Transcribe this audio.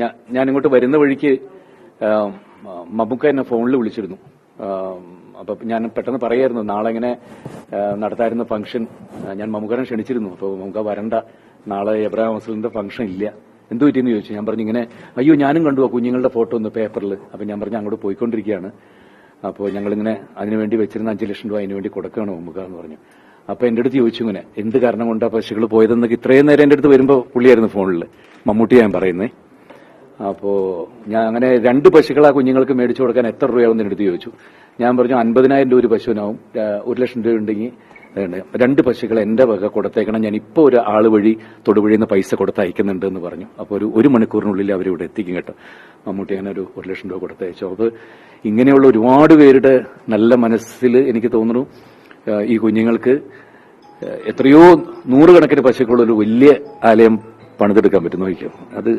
ഞാൻ ഇങ്ങോട്ട് വരുന്ന വഴിക്ക് മമ്മൂക്ക എന്നെ ഫോണിൽ വിളിച്ചിരുന്നു. അപ്പൊ ഞാൻ പെട്ടെന്ന് പറയായിരുന്നു നാളെ ഇങ്ങനെ നടത്തായിരുന്ന ഫംഗ്ഷൻ ഞാൻ മമ്മൂക്കനെ ക്ഷണിച്ചിരുന്നു. അപ്പോൾ മമ്മൂക്ക വരണ്ട നാളെ എബ്രാഹിം മസലിന്റെ ഫംഗ്ഷൻ ഇല്ല. എന്ത് പറ്റിയെന്ന് ചോദിച്ചു. ഞാൻ പറഞ്ഞു ഇങ്ങനെ അയ്യോ ഞാനും കണ്ടു ആ കുഞ്ഞുങ്ങളുടെ ഫോട്ടോ ഒന്ന് പേപ്പറിൽ. അപ്പൊ ഞാൻ പറഞ്ഞു അങ്ങോട്ട് പോയിക്കൊണ്ടിരിക്കുകയാണ്. അപ്പോൾ ഞങ്ങളിങ്ങനെ അതിനുവേണ്ടി വെച്ചിരുന്ന അഞ്ച് ലക്ഷം രൂപ അതിനുവേണ്ടി കൊടുക്കുകയാണ് മമ്മൂക്ക എന്ന് പറഞ്ഞു. അപ്പൊ എന്റെ അടുത്ത് ചോദിച്ചു ഇങ്ങനെ എന്ത് കാരണം കൊണ്ടാ പശുക്കൾ പോയതെന്നൊക്കെ ഇത്രയും നേരം എന്റെ അടുത്ത് വരുമ്പോൾ പുള്ളിയായിരുന്നു ഫോണിൽ മമ്മൂട്ടി ഞാൻ പറയുന്നേ. അപ്പോ ഞാൻ അങ്ങനെ രണ്ട് പശുക്കൾ ആ കുഞ്ഞുങ്ങൾക്ക് മേടിച്ചു കൊടുക്കാൻ എത്ര രൂപയാവും എടുത്ത് ചോദിച്ചു. ഞാൻ പറഞ്ഞു അൻപതിനായിരം രൂപ ഒരു പശുവിനാവും. ഒരു ലക്ഷം രൂപ ഉണ്ടെങ്കിൽ രണ്ട് പശുക്കൾ എന്റെ വക കൊടുത്തേക്കണം. ഞാൻ ഇപ്പോൾ ഒരു ആൾ വഴി തൊടുവഴി നിന്ന് പൈസ കൊടുത്ത് അയക്കുന്നുണ്ട് എന്ന് പറഞ്ഞു. അപ്പോൾ ഒരു ഒരു മണിക്കൂറിനുള്ളിൽ അവർ ഇവിടെ എത്തിക്കും കേട്ടോ. മമ്മൂട്ടി അങ്ങനെ ഒരു ഒരു ലക്ഷം രൂപ കൊടുത്തയച്ചു. അത് ഇങ്ങനെയുള്ള ഒരുപാട് പേരുടെ നല്ല മനസ്സിൽ എനിക്ക് തോന്നുന്നു ഈ കുഞ്ഞുങ്ങൾക്ക് എത്രയോ നൂറുകണക്കിന് പശുക്കളുള്ള ഒരു വലിയ ആലയം പണിതെടുക്കാൻ പറ്റും നോക്കിയോ അത്